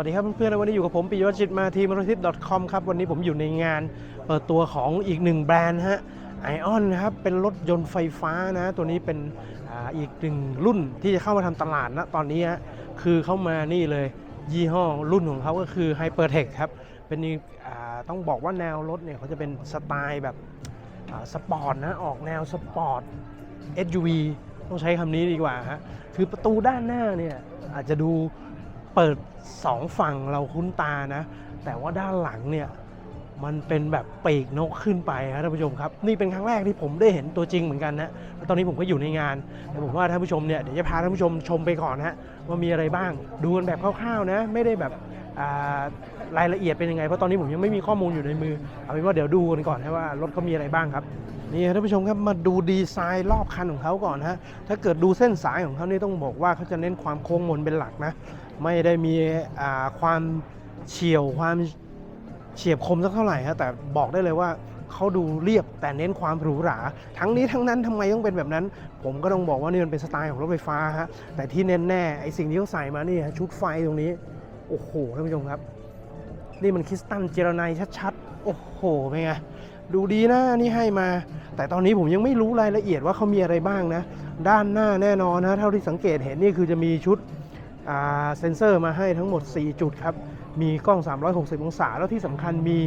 วัสดีครับเพื่อนๆ วันนี้อยู่กับผมปิยวัชิตมาทีมรทิพย์ .com ครับ วันนี้ผมอยู่ในงานเปิดตัวของอีกหนึ่งแบรนด์ฮะไอออนนะครับ เป็นรถยนต์ไฟฟ้านะ ตัวนี้เป็นออีกหนึ่งรุ่นที่จะเข้ามาทำตลาดนะตอนนี้ฮะคือเข้ามานี่เลยยี่ห้อรุ่นของเขาก็คือ Hypertech ครับ เป็นต้องบอกว่าแนวรถเนี่ยเขาจะเป็นสไตล์แบบสปอร์ตนะ ออกแนวสปอร์ต SUV ต้องใช้คำนี้ดีกว่าฮะคือประตูด้านหน้าเนี่ยอาจจะดู เปิดสองฝั่งเราคุ้นตานะ แต่ว่าด้านหลังเนี่ยมันเป็นแบบปีกนกขึ้นไปครับท่านผู้ชมครับ นี่เป็นครั้งแรกที่ผมได้เห็นตัวจริงเหมือนกันนะตอนนี้ผมก็อยู่ในงานแต่ผมว่าท่านผู้ชมเนี่ยเดี๋ยวจะพาท่านผู้ชมชมไปก่อนฮะว่ามีอะไรบ้าง ดูกันแบบคร่าวๆนะ ไม่ได้แบบรายละเอียดเป็นยังไงเพราะตอนนี้ผมยังไม่มีข้อมูลอยู่ในมือเอาเป็นว่าเดี๋ยวดูกันก่อนนะว่ารถเขามีอะไรบ้างครับนี่ท่านผู้ชมครับมาดูดีไซน์รอบคันของเขาก่อนฮะถ้าเกิดดูเส้นสายของเขานี่ต้องบอกว่าเขาจะเน้นความโค้งมนเป็นหลักนะ ไม่ได้มีความเฉียวความเฉียบคมสักเท่าไหร่ฮะแต่บอกได้เลยว่าเขาดูเรียบแต่เน้นความหรูหรา ทั้งนี้ทั้งนั้นทำไมต้องเป็นแบบนั้น ผมก็ต้องบอกว่านี่มันเป็นสไตล์ของรถไฟฟ้าฮะแต่ที่แน่ๆไอสิ่งที่เขาใส่มานี่ชุดไฟตรงนี้ โอ้โหท่านผู้ชมครับ นี่มันคริสตัลเจรไนชัดๆ โอ้โหเป็นไงดูดีนะนี่ให้มา แต่ตอนนี้ผมยังไม่รู้รายละเอียดว่าเขามีอะไรบ้างนะ ด้านหน้าแน่นอนนะเท่าที่สังเกตเห็นนี่คือจะมีชุด เซ็นเซอร์มาให้ทั้งหมด 4 จุดครับ มีกล้อง 360 องศา แล้วที่สำคัญมี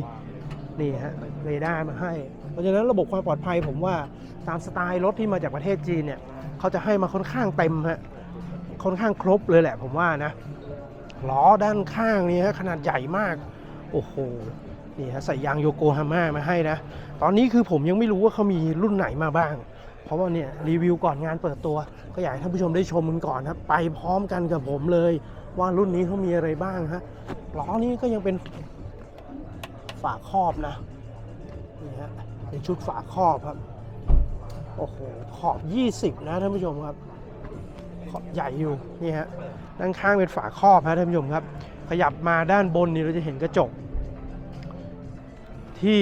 นี่ฮะเรดาร์มาให้ เพราะฉะนั้นระบบความปลอดภัยผมว่าตามสไตล์รถที่มาจากประเทศจีนเนี่ยเขาจะให้มาค่อนข้างเต็มฮะค่อนข้างครบเลยแหละผมว่านะล้อด้านข้างนี่ฮะขนาดใหญ่มาก โอ้โหนี่ฮะใส่ยางโยโกฮาม่ามาให้นะ ตอนนี้คือผมยังไม่รู้ว่าเขามีรุ่นไหนมาบ้าง เพราะว่าเนี่ยรีวิวก่อนงานเปิดตัว ก็อยากให้ท่านผู้ชมได้ชมกันก่อนครับไปพร้อมกันกับผมเลย ว่ารุ่นนี้เขามีอะไรบ้างฮะล้อนี้ก็ยังเป็นฝาครอบนะนี่ฮะเป็นชุดฝาครอบครับโอ้โหขอบ 20 นะท่านผู้ชมครับขอบใหญ่อยู่นี่ฮะด้านข้างเป็นฝาครอบฮะท่านผู้ชมครับ ขยับมาด้านบนนี่เราจะเห็นกระจก ที่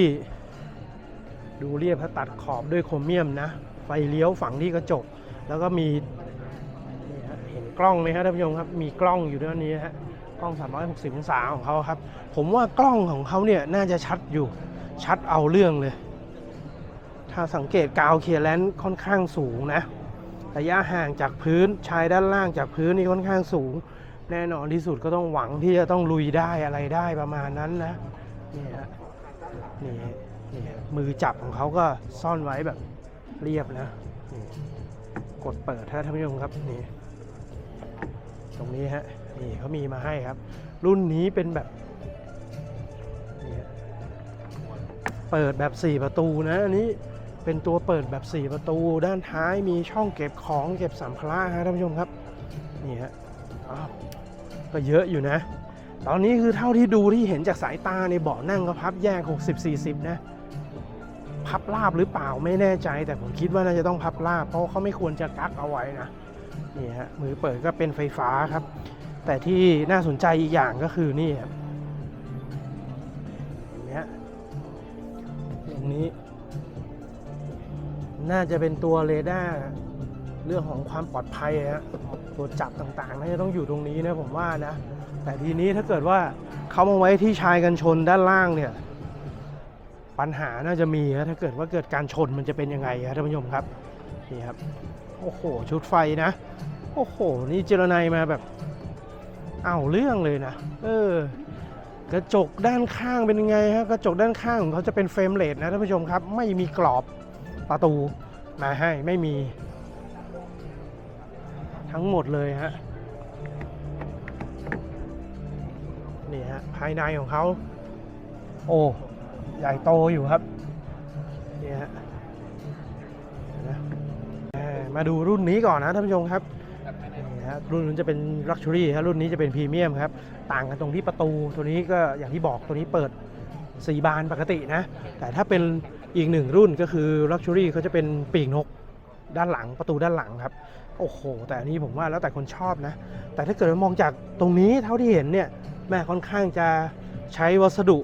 ดูเรียบถ้าตัดขอบด้วยโครเมียมนะ ฟเลี้ยวฝังที่กระจก แล้วก็มีเห็นกล้องไหมครับท่านผู้ชมครับ มีกล้องอยู่ด้านนี้ฮะกล้อง 360 องศาของเขาครับ ผมว่ากล้องของเขาเนี่ยน่าจะชัดอยู่ชัดเอาเรื่องเลย ถ้าสังเกตกาวเคลียร์แลนซ์ค่อนข้างสูงนะระยะห่างจากพื้นชายด้านล่างจากพื้นนี่ค่อนข้างสูง แน่นอนที่สุดก็ต้องหวังที่จะต้องลุยได้อะไรได้ประมาณนั้นนะนี่ฮะนี่นี่มือจับของเขาก็ซ่อนไว้แบบ เรียบนะนี่กดเปิดถ้าท่านผู้ชมครับนี่ตรงนี้ฮะนี่เขามีมาให้ครับ รุ่นนี้เป็นแบบนี่เปิดแบบ 4 ประตูนะอันนี้เป็นตัวเปิดแบบ 4 ประตู ด้านท้ายมีช่องเก็บของเก็บสัมภาระฮะท่านผู้ชมครับนี่ฮะอ้าวก็เยอะอยู่นะ ตอนนี้คือเท่าที่ดูที่เห็นจากสายตาในเบาะนั่งก็พับแยก 60-40 นะ พับราบหรือเปล่าไม่แน่ใจ แต่ผมคิดว่าน่าจะต้องพับราบเพราะเขาไม่ควรจะกักเอาไว้นะนี่ฮะมือเปิดก็เป็นไฟฟ้าครับ แต่ที่น่าสนใจอีกอย่างก็คือนี่ครับเห็นไหมฮะตรงนี้ น่าจะเป็นตัวเรดาร์เรื่องของความปลอดภัยฮะตัวจับต่างๆน่าจะต้องอยู่ตรงนี้นะผมว่านะ แต่ทีนี้ถ้าเกิดว่าเขามาไว้ที่ชายกันชนด้านล่างเนี่ย ปัญหาน่าจะมีนะถ้าเกิดว่าเกิดการชนมันจะเป็นยังไงครับท่านผู้ชมครับนี่ครับโอ้โหชุดไฟนะโอ้โหนี่เจรไนมาแบบเอาเรื่องเลยนะเออกระจกด้านข้างเป็นยังไงฮะกระจกด้านข้างของเขาจะเป็นเฟรมเลสนะท่านผู้ชมครับไม่มีกรอบประตูมาให้ไม่มี ทั้งหมดเลยฮะนี่ฮะภายในของเขาโอ้ ใหญ่โตอยู่ครับนี่ฮะมาดูรุ่นนี้ก่อนนะท่านผู้ชมครับนี่ฮะรุ่นนี้จะเป็น Luxury ครับรุ่นนี้จะเป็นพรีเมียมครับ ต่างกันตรงที่ประตูตัวนี้ก็อย่างที่บอกตัวนี้เปิด4บานปกตินะ แต่ถ้าเป็นอีกหนึ่งรุ่นก็คือ Luxury เขาจะเป็นปีกนกด้านหลังประตูด้านหลังครับ โอ้โห แต่อันนี้ผมว่าแล้วแต่คนชอบนะ แต่ถ้าเกิดมองจากตรงนี้เท่าที่เห็นเนี่ยแม่ค่อนข้างจะใช้วัสดุ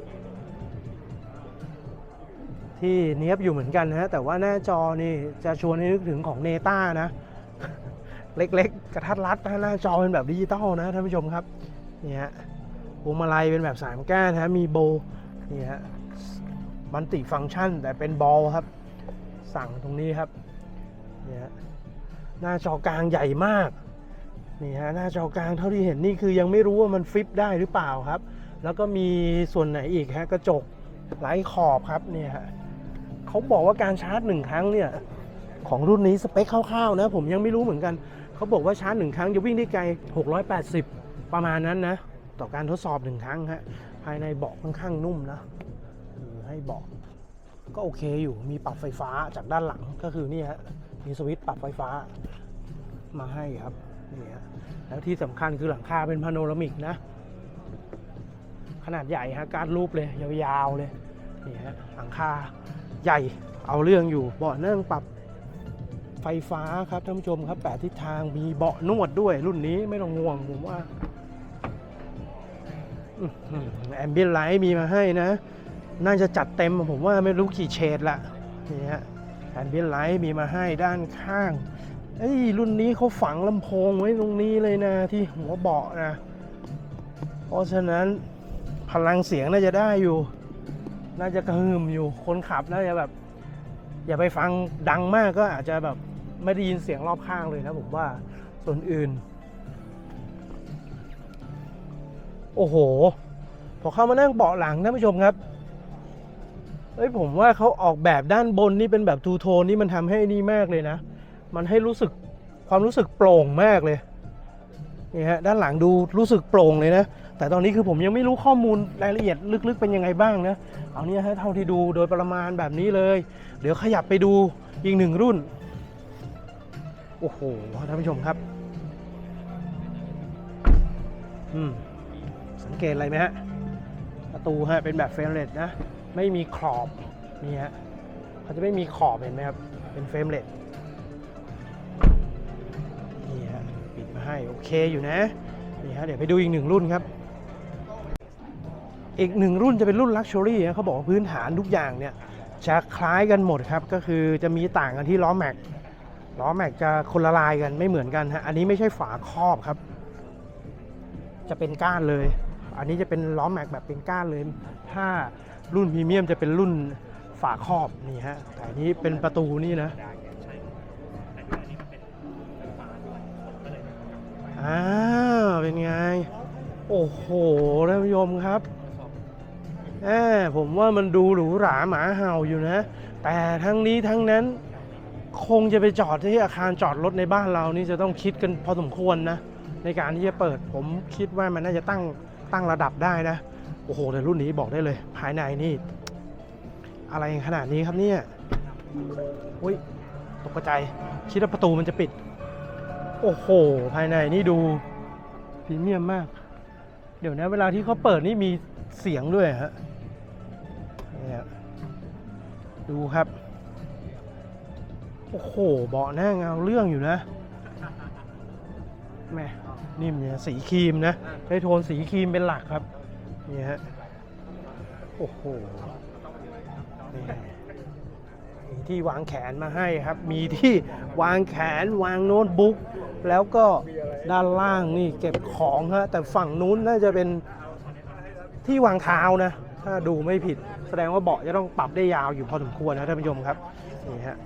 ที่เนี้ยบอยู่เหมือนกันนะ แต่ว่าหน้าจอนี่จะชวนให้นึกถึงของเนต้านะ เล็กๆ กระทัดรัดนะหน้าจอเป็นแบบดิจิตอลนะท่านผู้ชมครับนี่ฮะวงมาลัยเป็นแบบสามก้านฮะมีโบนี่ฮะมันติฟังก์ชันแต่เป็นบอลครับ สั่งตรงนี้ครับนี่ฮะหน้าจอกลางใหญ่มากนี่ฮะหน้าจอกลางเท่าที่เห็นนี่คือยังไม่รู้ว่ามันฟลิปได้หรือเปล่าครับ แล้วก็มีส่วนไหนอีกฮะกระจกไร้ขอบครับเนี่ยฮะ เขาบอกว่าการชาร์จหนึ่งครั้งเนี่ยของรุ่นนี้สเปคคร่าวๆนะผมยังไม่รู้เหมือนกัน เขาบอกว่าชาร์จหนึ่งครั้งจะวิ่งได้ไกล 680 ประมาณนั้นนะ ต่อการทดสอบหนึ่งครั้งฮะภายในเบาะค่อนข้างนุ่มนะให้เบาะก็โอเคอยู่มีปรับไฟฟ้าจากด้านหลังก็คือนี่ฮะมีสวิตช์ปรับไฟฟ้ามาให้ครับนี่ฮะแล้วที่สำคัญคือหลังคาเป็นพาโนรามิกนะ ขนาดใหญ่ฮะการรูปเลยยาวๆเลยนี่ฮะหลังคา ใหญ่เอาเรื่องอยู่เบาะนั่งปรับไฟฟ้าครับท่านผู้ชมครับแปดทิศทางมีเบาะนวดด้วยรุ่นนี้ไม่ต้องห่วงผมว่าแอมเบียนไลท์มีมาให้นะ น่าจะจัดเต็มผมว่าไม่รู้กี่เฉดละนี่ฮะแอมเบียนไลท์มีมาให้ด้านข้างเอ้รุ่นนี้เขาฝังลำโพงไว้ตรงนี้เลยนะที่หัวเบาะนะ เพราะฉะนั้นพลังเสียงน่าจะได้อยู่ น่าจะกระหึ่มอยู่คนขับน่าจะแบบ อย่าไปฟังดังมากก็อาจจะแบบไม่ได้ยินเสียงรอบข้างเลยนะผมว่าส่วนอื่น โอ้โห พอเข้ามานั่งเบาะหลังท่านผู้ชมครับเอ้ยผมว่าเขาออกแบบด้านบนนี่เป็นแบบทูโทนนี่มันทำให้นี่มากเลยนะ มันให้รู้สึกความรู้สึกโปร่งมากเลยนี่ฮะด้านหลังดูรู้สึกโปร่งเลยนะ แต่ตอนนี้คือผมยังไม่รู้ข้อมูลรายละเอียดลึกๆเป็นยังไงบ้างนะเอาเนี่ยฮะเท่าที่ดูโดยประมาณแบบนี้เลย เดี๋ยวขยับไปดูอีกหนึ่งรุ่น โอ้โหท่านผู้ชมครับอืมสังเกตอะไรไหมฮะประตูฮะเป็นแบบเฟรมเลสนะไม่มีขอบนี่ฮะเขาจะไม่มีขอบเห็นไหมครับเป็นเฟรมเลสนี่ฮะปิดมาให้โอเคอยู่นะนี่ฮะเดี๋ยวไปดูอีกหนึ่งรุ่นครับ อีกหนึ่งรุ่นจะเป็นรุ่น Luxury นะเขาบอกว่าพื้นฐานทุกอย่างเนี่ยจะคล้ายกันหมดครับ ก็คือจะมีต่างกันที่ล้อแม็กล้อแม็กจะคนละลายกันไม่เหมือนกันฮะอันนี้ไม่ใช่ฝาครอบครับ จะเป็นก้านเลย อันนี้จะเป็นล้อแม็กแบบเป็นก้านเลย ถ้ารุ่นพรีเมียมจะเป็นรุ่นฝาครอบนี่ฮะแต่อันนี้เป็นประตูนี่นะอ้าวเป็นไง โอ้โหท่านผู้ชมครับ แหมผมว่ามันดูหรูหราหมาเห่าอยู่นะ แต่ทั้งนี้ทั้งนั้นคงจะไปจอดที่อาคารจอดรถในบ้านเรานี่จะต้องคิดกันพอสมควรนะ ในการที่จะเปิดผมคิดว่ามันน่าจะตั้งตั้งระดับได้นะ โอ้โหแต่รุ่นนี้บอกได้เลย ภายในนี่ อะไรขนาดนี้ครับเนี่ยอุ้ยตกใจคิดว่าประตูมันจะปิด โอ้โห ภายในนี่ดูพรีเมียมมาก เดี๋ยวนะเวลาที่เขาเปิดนี่มีเสียงด้วยฮะ ดูครับ โอ้โห เบาะหน้าเงาเรื่องอยู่นะแม่นิ่มเนี่ยสีครีมนะ ได้โทนสีครีมเป็นหลักครับ นี่ฮะ โอ้โหนี่มีที่วางแขนมาให้ครับ มีที่วางแขนวางโน้ตบุ๊ก แล้วก็ด้านล่างนี่เก็บของฮะ แต่ฝั่งนู้นน่าจะเป็นที่วางเท้านะ ถ้าดูไม่ผิด แสดงว่าเบาะจะต้องปรับได้ยาวอยู่พอสมควรนะท่านผู้ชมครับนี่ฮะ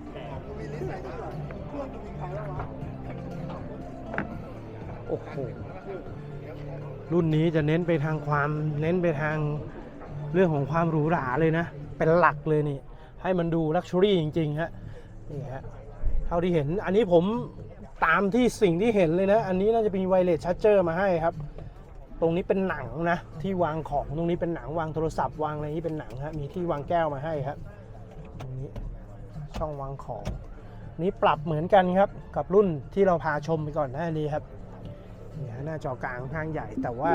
โอ้โหรุ่นนี้จะเน้นไปทางความเน้นไปทางเรื่องของความหรูหราเลยนะ เป็นหลักเลยนี่ ให้มันดูลักชัวรี่จริงๆฮะนี่ฮะเท่าที่เห็นอันนี้ผมตามที่สิ่งที่เห็นเลยนะ อันนี้น่าจะเป็นไวเลสชั r เจอร์มาให้ครับ ตรงนี้เป็นหนังนะ ที่วางของตรงนี้เป็นหนังวางโทรศัพท์วางอะไรนี้เป็นหนังฮะมีที่วางแก้วมาให้ครับตรงนี้ช่องวางของ นี้ปรับเหมือนกันครับกับรุ่นที่เราพาชมไปก่อนหน้านี้ครับนี่ฮะหน้าจอกลางค่อนข้างใหญ่ แต่ว่า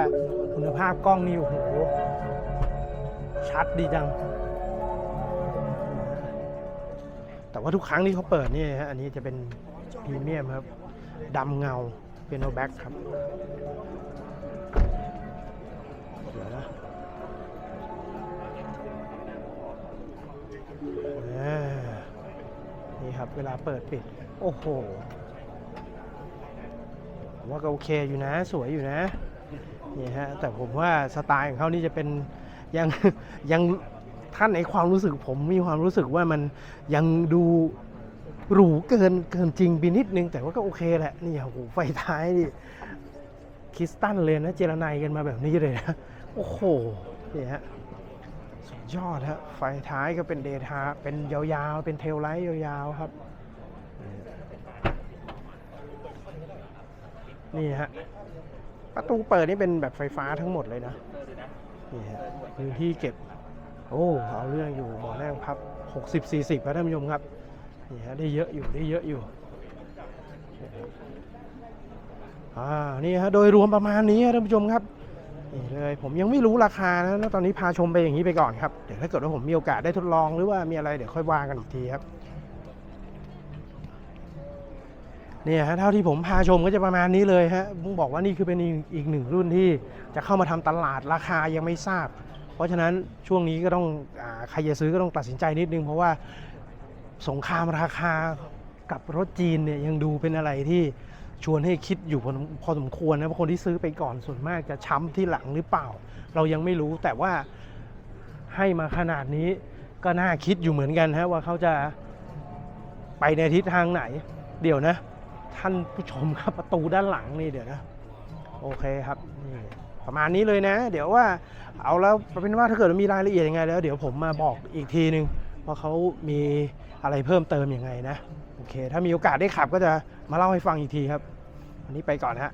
คุณภาพกล้องนี่โอ้โหชัดดีจัง แต่ว่าทุกครั้งที่เขาเปิดนี่ฮะอันนี้จะเป็นพรีเมียมครับดำเงาเป็นโนแบ็กครับ นี่ครับ เวลาเปิดปิด โอ้โหว่าก็โอเคอยู่นะ สวยอยู่นะนี่ฮะแต่ผมว่าสไตล์ของเขานี่จะเป็นยังยังท่านในความรู้สึกผมมีความรู้สึกว่ามันยังดูหรูเกินเกินจริงไปนิดนึง แต่ว่าก็โอเคแหละนี่โอ้โหไฟท้ายนี่คริสตันเลยนะเจรไนกันมาแบบนี้เลยนะ โอ้โหนี่ฮะ ยอดฮะไฟท้ายก็เป็นเดทาเป็นยาวๆ เป็นเทลไลท์ยาวๆครับ นี่ฮะ ประตูเปิดนี่เป็นแบบไฟฟ้าทั้งหมดเลยนะ นี่ฮะพื้นที่เก็บ โอ้ เอาเรื่องอยู่บ่อนั่งพับ 60 40ครับท่านผู้ชมครับ นี่ฮะ ได้เยอะอยู่ได้เยอะอยู่อ่า นี่ฮะ โดยรวมประมาณนี้ครับท่านผู้ชมครับ นี่เลยผมยังไม่รู้ราคานะตอนนี้พาชมไปอย่างนี้ไปก่อนครับเดี๋ยวถ้าเกิดว่าผมมีโอกาสได้ทดลองหรือว่ามีอะไรเดี๋ยวค่อยว่ากันอีกทีครับเนี่ยฮะเท่าที่ผมพาชมก็จะประมาณนี้เลยฮะผมบอกว่านี่คือเป็นอีกหนึ่งรุ่นที่จะเข้ามาทำตลาดราคายังไม่ทราบ เพราะฉะนั้นช่วงนี้ก็ต้องอใครจะซื้อก็ต้องตัดสินใจนิดนึง เพราะว่าสงครามราคากับรถจีนเนี่ยยังดูเป็นอะไรที่ ชวนให้คิดอยู่พอพอสมควรนะเพราะคนที่ซื้อไปก่อนส่วนมากจะช้ำที่หลังหรือเปล่า เรายังไม่รู้แต่ว่าให้มาขนาดนี้ก็น่าคิดอยู่เหมือนกันฮะว่าเขาจะไปในทิศทางไหน เดี๋ยวนะ ท่านผู้ชมครับประตูด้านหลังนี่เดี๋ยวนะโอเคครับนี่ประมาณนี้เลยนะ เดี๋ยวว่าเอาแล้วเป็นว่าถ้าเกิดมีรายละเอียดยังไง แล้วเดี๋ยวผมมาบอกอีกทีนึงว่าเขามีอะไรเพิ่มเติมยังไงนะโอเค ถ้ามีโอกาสได้ขับก็จะมาเล่าให้ฟังอีกทีครับ วันนี้ไปก่อนฮะ